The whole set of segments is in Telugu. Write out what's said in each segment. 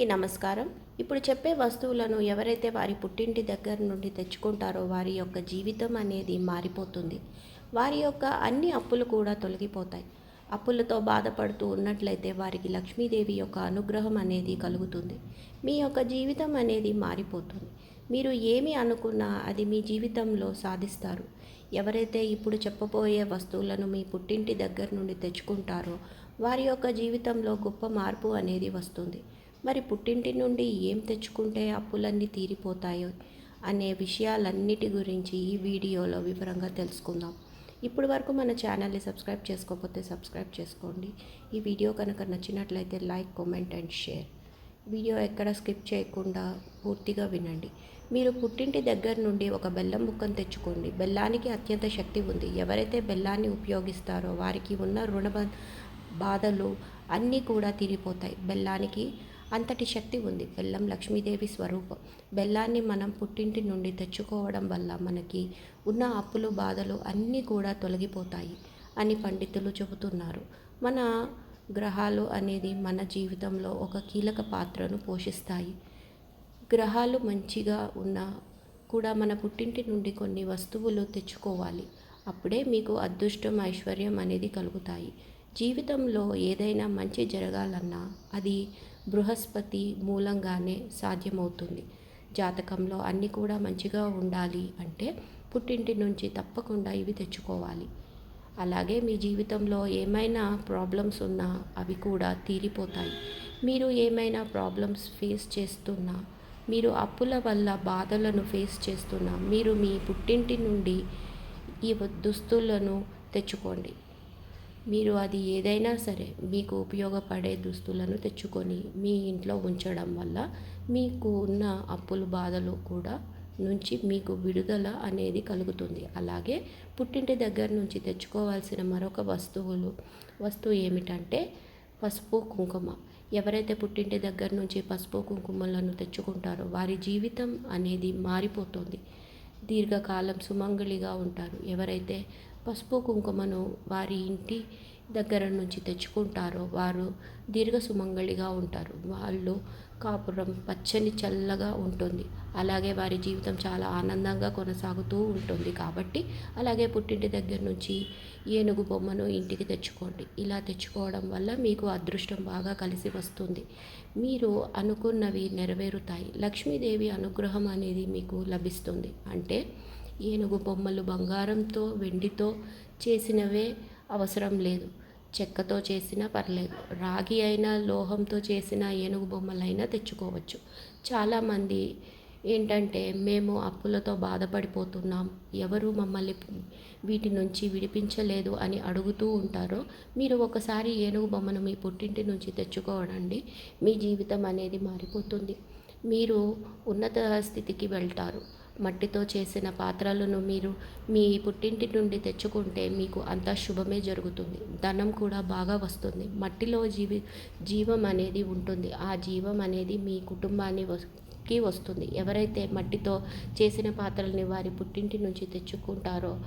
అందరికీ నమస్కారం. ఇప్పుడు చెప్పే వస్తువులను ఎవరైతే వారి పుట్టింటి దగ్గర నుండి తెచ్చుకుంటారో వారి యొక్క జీవితం అనేది మారిపోతుంది. వారి యొక్క అన్ని అప్పులు కూడా తొలగిపోతాయి. అప్పులతో బాధపడుతూ ఉన్నట్లయితే వారికి లక్ష్మీదేవి యొక్క అనుగ్రహం అనేది కలుగుతుంది. మీ యొక్క జీవితం అనేది మారిపోతుంది. మీరు ఏమి అనుకున్నా అది మీ జీవితంలో సాధిస్తారు. ఎవరైతే ఇప్పుడు చెప్పబోయే వస్తువులను మీ పుట్టింటి దగ్గర నుండి తెచ్చుకుంటారో వారి యొక్క జీవితంలో గొప్ప మార్పు అనేది వస్తుంది. మరి పుట్టింటి నుండి ఏం తెచ్చుకుంటే అప్పులన్నీ తీరిపోతాయో అనే విషయాలన్నిటి గురించి ఈ వీడియోలో వివరంగా తెలుసుకుందాం. ఇప్పటి వరకు మన ఛానల్ని సబ్స్క్రైబ్ చేసుకోకపోతే సబ్స్క్రైబ్ చేసుకోండి. ఈ వీడియో కనుక నచ్చినట్లయితే like comment and share. Video ఎక్కడ స్కిప్ చేయకుండా పూర్తిగా వినండి. మీరు పుట్టింటి దగ్గర నుండి ఒక బెల్లం ముక్కను తెచ్చుకోండి. బెల్లానికి అత్యంత శక్తి ఉంది. ఎవరైతే బెల్లాన్ని ఉపయోగిస్తారో వారికి ఉన్న రుణ బాధలు అన్నీ కూడా తీరిపోతాయి. బెల్లానికి అంతటి శక్తి ఉంది. బెల్లం లక్ష్మీదేవి స్వరూపం. బెల్లాన్ని మనం పుట్టింటి నుండి తెచ్చుకోవడం వల్ల మనకి ఉన్న అప్పులు బాధలు అన్నీ కూడా తొలగిపోతాయి అని పండితులు చెబుతున్నారు. మన గ్రహాలు అనేది మన జీవితంలో ఒక కీలక పాత్రను పోషిస్తాయి. గ్రహాలు మంచిగా ఉన్నా కూడా మన పుట్టింటి నుండి కొన్ని వస్తువులు తెచ్చుకోవాలి. అప్పుడే మీకు అదృష్టం ఐశ్వర్యం అనేది కలుగుతాయి. జీవితంలో ఏదైనా మంచి జరగాలన్నా అది బృహస్పతి మూలంగానే సాధ్యమవుతుంది. జాతకంలో అన్నీ కూడా మంచిగా ఉండాలి అంటే పుట్టింటి నుంచి తప్పకుండా ఇవి తెచ్చుకోవాలి. అలాగే మీ జీవితంలో ఏమైనా ప్రాబ్లమ్స్ ఉన్నా అవి కూడా తీరిపోతాయి. మీరు ఏమైనా ప్రాబ్లమ్స్ ఫేస్ చేస్తున్నా మీరు అప్పుల వల్ల బాధలను ఫేస్ చేస్తున్నా మీరు మీ పుట్టింటి నుండి ఈ దుస్తులను తెచ్చుకోండి. మీరు అది ఏదైనా సరే మీకు ఉపయోగపడే దుస్తులను తెచ్చుకొని మీ ఇంట్లో ఉంచడం వల్ల మీకు ఉన్న అప్పులు బాధలు కూడా నుంచి మీకు విడుదల అనేది కలుగుతుంది. అలాగే పుట్టింటి దగ్గర నుంచి తెచ్చుకోవాల్సిన మరొక వస్తువులు వస్తువు ఏమిటంటే పసుపు కుంకుమ. ఎవరైతే పుట్టింటి దగ్గర నుంచి పసుపు కుంకుమలను తెచ్చుకుంటారో వారి జీవితం అనేది మారిపోతుంది. దీర్ఘకాలం సుమంగళిగా ఉంటారు. ఎవరైతే పసుపు కుంకుమను వారి ఇంటి దగ్గర నుంచి తెచ్చుకుంటారో వారు దీర్ఘ సుమంగళిగా ఉంటారు. వాళ్ళు కాపురం పచ్చని చల్లగా ఉంటుంది. అలాగే వారి జీవితం చాలా ఆనందంగా కొనసాగుతూ ఉంటుంది కాబట్టి అలాగే పుట్టింటి దగ్గర నుంచి ఏనుగు బొమ్మను ఇంటికి తెచ్చుకోండి. ఇలా తెచ్చుకోవడం వల్ల మీకు అదృష్టం బాగా కలిసి వస్తుంది. మీరు అనుకున్నవి నెరవేరుతాయి. లక్ష్మీదేవి అనుగ్రహం అనేది మీకు లభిస్తుంది. అంటే ఏనుగు బొమ్మలు బంగారంతో వెండితో చేసినవే అవసరం లేదు. చెక్కతో చేసినా పర్లేదు. రాగి అయినా లోహంతో చేసిన ఏనుగు బొమ్మలైనా తెచ్చుకోవచ్చు. చాలామంది ఏంటంటే మేము అప్పులతో బాధపడిపోతున్నాం. ఎవరు మమ్మల్ని వీటి నుంచి విడిపించలేదు అని అడుగుతూ ఉంటారో. మీరు ఒకసారి ఏనుగు బొమ్మను మీ పుట్టింటి నుంచి తెచ్చుకోవడండి మీ జీవితం అనేది మారిపోతుంది. మీరు ఉన్నత స్థితికి వెళ్తారు. మట్టితో చేసిన పాత్రలను మీరు మీ పుట్టింటి నుండి తెచ్చుకుంటే మీకు అంతా శుభమే జరుగుతుంది. ధనం కూడా బాగా వస్తుంది. మట్టిలో జీవి జీవం అనేది ఉంటుంది. ఆ జీవం అనేది మీ కుటుంబాన్ని వస్- కి వస్తుంది. ఎవరైతే మట్టితో చేసిన పాత్రల్ని వారి పుట్టింటి నుంచి తెచ్చుకుంటారో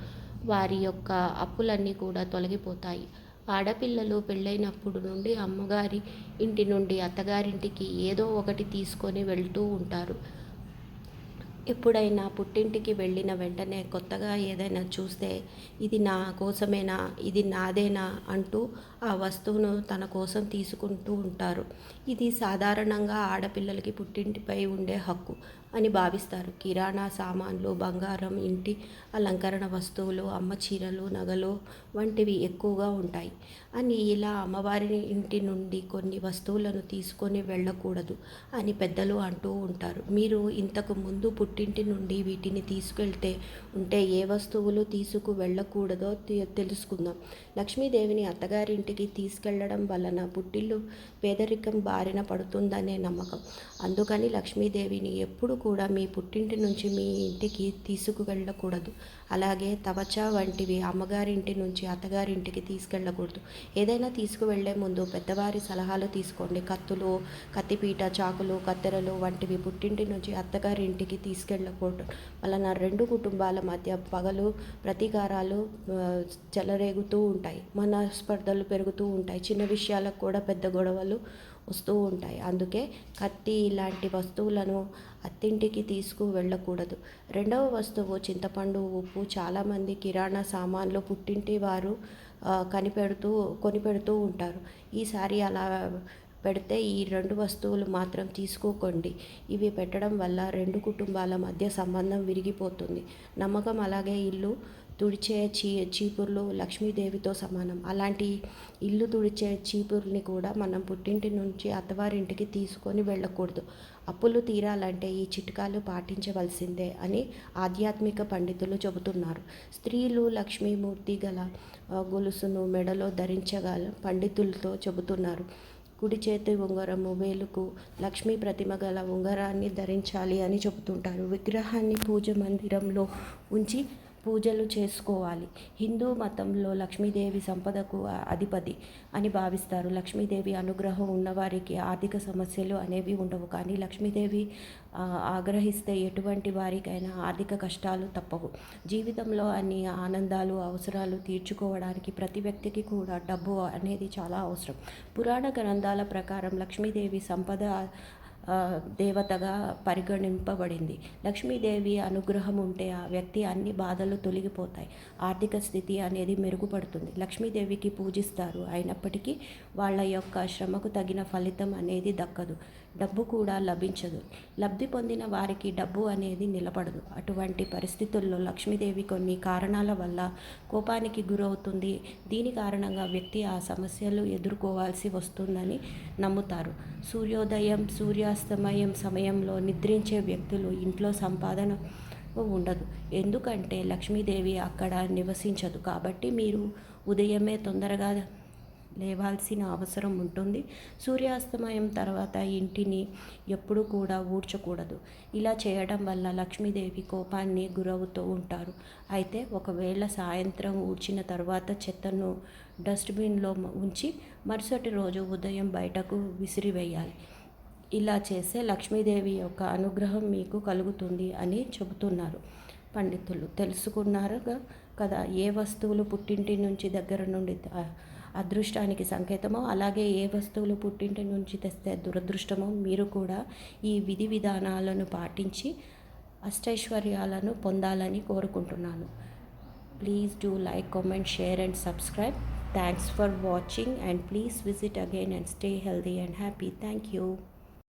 వారి యొక్క అప్పులన్నీ కూడా తొలగిపోతాయి. ఆడపిల్లలు పెళ్ళైనప్పుడు నుండి అమ్మగారి ఇంటి నుండి అత్తగారింటికి ఏదో ఒకటి తీసుకొని వెళ్తూ ఉంటారు. ఎప్పుడైనా పుట్టింటికి వెళ్ళిన వెంటనే కొత్తగా ఏదైనా చూస్తే ఇది నా కోసమేనా? ఇది నాదేనా? అంటూ ఆ వస్తువును తన కోసం తీసుకుంటూ ఉంటారు. ఇది సాధారణంగా ఆడపిల్లలకి పుట్టింటిపై ఉండే హక్కు. అని భావిస్తారు. కిరాణా సామాన్లు బంగారం ఇంటి అలంకరణ వస్తువులు అమ్మ చీరలు నగలు వంటివి ఎక్కువగా ఉంటాయి. అని ఇలా అమ్మవారి ఇంటి నుండి కొన్ని వస్తువులను తీసుకొని వెళ్ళకూడదు అని పెద్దలు అంటూ ఉంటారు. మీరు ఇంతకు ముందు పుట్టింటి నుండి వీటిని తీసుకెళ్తే ఉంటే ఏ వస్తువులు తీసుకు వెళ్ళకూడదో తె- తెలుసుకుందాం. లక్ష్మీదేవిని అత్తగారింటికి తీసుకెళ్ళడం వలన పుట్టిల్లు పేదరికం బారిన పడుతుందనే నమ్మకం. అందుకని లక్ష్మీదేవిని ఎప్పుడు కూడా మీ పుట్టింటి నుంచి మీ ఇంటికి తీసుకువెళ్ళకూడదు. అలాగే తవచా వంటివి అమ్మగారింటి నుంచి అత్తగారింటికి తీసుకెళ్ళకూడదు. ఏదైనా తీసుకువెళ్ళే ముందు పెద్దవారి సలహాలు తీసుకోండి. కత్తులు కత్తిపీట చాకులు కత్తెరలు వంటివి పుట్టింటి నుంచి అత్తగారింటికి తీసుకెళ్ళకూడదు. వలన రెండు కుటుంబాల మధ్య పగలు ప్రతీకారాలు చెలరేగుతూ ఉంటాయి. మన స్పర్ధలు పెరుగుతూ ఉంటాయి. చిన్న విషయాలకు కూడా పెద్ద గొడవలు వస్తూ ఉంటాయి. అందుకే కత్తి ఇలాంటి వస్తువులను అత్తింటికి తీసుకు వెళ్ళకూడదు. రెండవ వస్తువు చింతపండు ఉప్పు. చాలామంది కిరాణా సామాన్లు పుట్టింటి వారు కనిపెడుతూ కొనిపెడుతూ ఉంటారు. ఈసారి అలా పెడితే ఈ రెండు వస్తువులు మాత్రం తీసుకోకండి. ఇవి పెట్టడం వల్ల రెండు కుటుంబాల మధ్య సంబంధం విరిగిపోతుంది. నమ్మకం అలాగే ఇల్లు తుడిచే చీ చీపుర్లు లక్ష్మీదేవితో సమానం. అలాంటి ఇల్లు తుడిచే చీపుర్ని కూడా మనం పుట్టింటి నుంచి అత్తవారింటికి తీసుకొని వెళ్ళకూడదు. అప్పులు తీరాలంటే ఈ చిట్కాలు పాటించవలసిందే అని ఆధ్యాత్మిక పండితులు చెబుతున్నారు. స్త్రీలు లక్ష్మీమూర్తి గల గొలుసును మెడలో ధరించగల పండితులతో చెబుతున్నారు. కుడి చేతి ఉంగరము వేలుకు లక్ష్మీ ప్రతిమ గల ఉంగరాన్ని ధరించాలి అని చెబుతుంటారు. విగ్రహాన్ని పూజ మందిరంలో ఉంచి పూజలు చేసుకోవాలి. హిందూ మతంలో లక్ష్మీదేవి సంపదకు అధిపతి అని భావిస్తారు. లక్ష్మీదేవి అనుగ్రహం ఉన్నవారికి ఆర్థిక సమస్యలు అనేవి ఉండవు. కానీ లక్ష్మీదేవి ఆగ్రహిస్తే ఎటువంటి వారికైనా ఆర్థిక కష్టాలు తప్పవు. జీవితంలో అన్ని ఆనందాలు అవసరాలు తీర్చుకోవడానికి ప్రతి వ్యక్తికి కూడా డబ్బు అనేది చాలా అవసరం. పురాణ గ్రంథాల ప్రకారం లక్ష్మీదేవి సంపద దేవతగా పరిగణింపబడింది. లక్ష్మీదేవి అనుగ్రహం ఉంటే ఆ వ్యక్తి అన్ని బాధలు తొలగిపోతాయి. ఆర్థిక స్థితి అనేది మెరుగుపడుతుంది. లక్ష్మీదేవికి పూజిస్తారు. అయినప్పటికీ వాళ్ళ యొక్క శ్రమకు తగిన ఫలితం అనేది దక్కదు. డబ్బు కూడా లభించదు. లబ్ధి పొందిన వారికి డబ్బు అనేది నిలబడదు. అటువంటి పరిస్థితుల్లో లక్ష్మీదేవి కొన్ని కారణాల వల్ల కోపానికి గురవుతుంది. దీని కారణంగా వ్యక్తి ఆ సమస్యలు ఎదుర్కోవాల్సి వస్తుందని నమ్ముతారు. సూర్యోదయం సూర్యాస్తమయం సమయంలో నిద్రించే వ్యక్తులు ఇంట్లో సంపాదన ఉండదు. ఎందుకంటే లక్ష్మీదేవి అక్కడ నివసించదు. కాబట్టి మీరు ఉదయమే తొందరగా లేవాల్సిన అవసరం ఉంటుంది. సూర్యాస్తమయం తర్వాత ఇంటిని ఎప్పుడూ కూడా ఊడ్చకూడదు. ఇలా చేయడం వల్ల లక్ష్మీదేవి కోపాన్ని గురవుతూ ఉంటారు. అయితే ఒకవేళ సాయంత్రం ఊడ్చిన తర్వాత చెత్తను డస్ట్బిన్లో ఉంచి మరుసటి రోజు ఉదయం బయటకు విసిరివేయాలి. ఇలా చేస్తే లక్ష్మీదేవి యొక్క అనుగ్రహం మీకు కలుగుతుంది అని చెబుతున్నారు పండితులు. తెలుసుకున్నారు కదా ఏ వస్తువులు పుట్టింటి నుంచి దగ్గర నుండి అదృష్టానికి సంకేతమో అలాగే ఏ వస్తువులు పుట్టింటి నుంచి తెస్తే దురదృష్టమో మీరు కూడా ఈ విధి విధానాలను పాటించి అష్టైశ్వర్యాలను పొందాలని కోరుకుంటున్నాను. Please do like comment share and subscribe. Thanks for watching and please visit again and stay healthy and happy. Thank you.